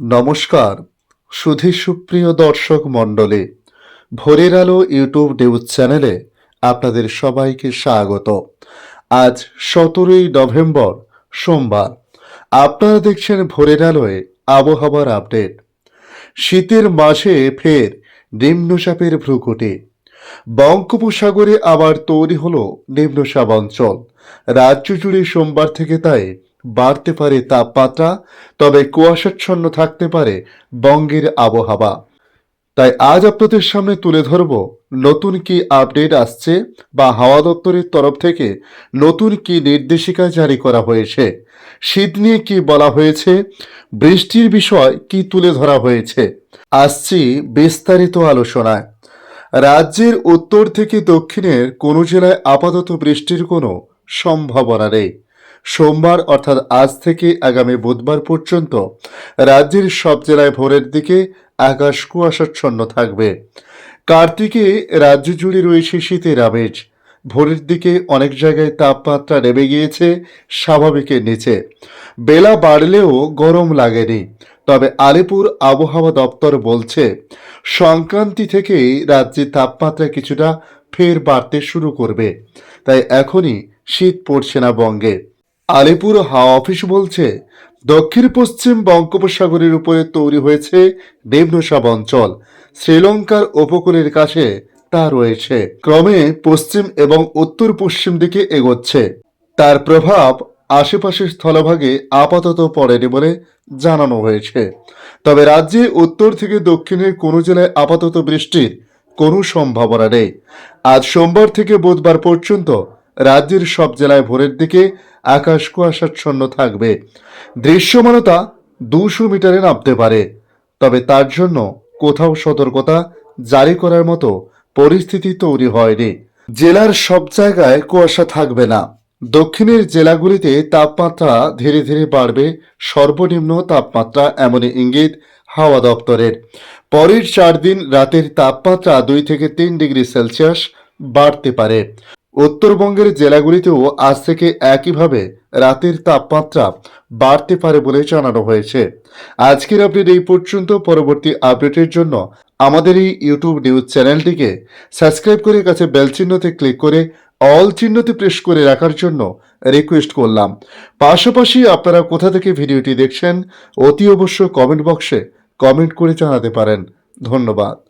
নমস্কার সুধী সুপ্রিয় দর্শক মণ্ডলী, ভোরের আলো ইউটিউব নিউজ চ্যানেলে আপনাদের সবাইকে স্বাগত। আজ সতেরোই নভেম্বর, সোমবার। আপনারা দেখছেন ভোরের আলোয় আবহাওয়ার আপডেট। শীতের মাসে ফের নিম্নচাপের ভ্রুকুটি। বঙ্গোপসাগরে আবার তৈরি হল নিম্নচাপ অঞ্চল। রাজ্য জুড়ে সোমবার থেকে তাই বাড়তে পারে তাপমাত্রা, তবে কুয়াশাচ্ছন্ন থাকতে পারে বঙ্গের আবহাওয়া। তাই আজ আপনাদের সামনে তুলে ধরব, নতুন কি আপডেট আসছে বা হাওয়া দপ্তরের তরফ থেকে নতুন কি নির্দেশিকা জারি করা হয়েছে, শীত নিয়ে কি বলা হয়েছে, বৃষ্টির বিষয় কি তুলে ধরা হয়েছে, আসছি বিস্তারিত আলোচনায়। রাজ্যের উত্তর থেকে দক্ষিণের কোনো জেলায় আপাতত বৃষ্টির কোনো সম্ভাবনা নেই। সোমবার অর্থাৎ আজ থেকে আগামী বুধবার পর্যন্ত রাজ্যের সব জেলায় ভোরের দিকে আকাশ কুয়াশাচ্ছন্ন থাকবে। কার্তিকে রাজ্য জুড়ে রয়েছে শীতের আমেজ। ভোরের দিকে অনেক জায়গায় তাপমাত্রা নেমে গিয়েছে স্বাভাবিকের নিচে। বেলা বাড়লেও গরম লাগেনি। তবে আলিপুর আবহাওয়া দপ্তর বলছে, সংক্রান্তি থেকেই রাজ্যে তাপমাত্রা কিছুটা ফের বাড়তে শুরু করবে। তাই এখনই শীত পড়ছে না বঙ্গে। আলিপুর হাওয়া অফিস বলছে, দক্ষিণ পশ্চিম বঙ্গোপসাগরের উপরে তৈরি হয়েছে নিম্নচাপ অঞ্চল। শ্রীলঙ্কার উপকূলের কাছে তা রয়েছে। ক্রমে পশ্চিম এবং উত্তর পশ্চিম দিকে এগোচ্ছে। তার প্রভাব আশেপাশের স্থলভাগে আপাতত পড়েনি বলে জানানো হয়েছে। তবে রাজ্যে উত্তর থেকে দক্ষিণের কোনো জেলায় আপাতত বৃষ্টির কোনো সম্ভাবনা নেই। আজ সোমবার থেকে বুধবার পর্যন্ত রাজ্যের সব জেলায় ভোরের দিকে আকাশ কুয়াশাচ্ছন্ন থাকবে। দৃশ্যমানতা দুশো মিটারে নামতে পারে। তবে তার জন্য কোথাও সতর্কতা জারি করার মতো পরিস্থিতি তৈরি হয়নি। জেলার সব জায়গায় কুয়াশা থাকবে না। দক্ষিণের জেলাগুলিতে তাপমাত্রা ধীরে ধীরে বাড়বে। সর্বনিম্ন তাপমাত্রা এমনই ইঙ্গিত হাওয়া দপ্তরের। পরের চার দিন রাতের তাপমাত্রা দুই থেকে তিন ডিগ্রি সেলসিয়াস বাড়তে পারে। উত্তরবঙ্গের জেলাগুলিতেও আজ থেকে একইভাবে রাতের তাপমাত্রা বাড়তে পারে বলে জানানো হয়েছে। আজকের আপডেট এই পর্যন্ত। পরবর্তী আপডেটের জন্য আমাদের এই ইউটিউব নিউজ চ্যানেলটিকে সাবস্ক্রাইব করে কাছে বেল চিহ্নতে ক্লিক করে অল চিহ্নতে প্রেস করে রাখার জন্য রিকোয়েস্ট করলাম। পাশাপাশি আপনারা কোথা থেকে ভিডিওটি দেখছেন, অতি অবশ্য কমেন্ট বক্সে কমেন্ট করে জানাতে পারেন। ধন্যবাদ।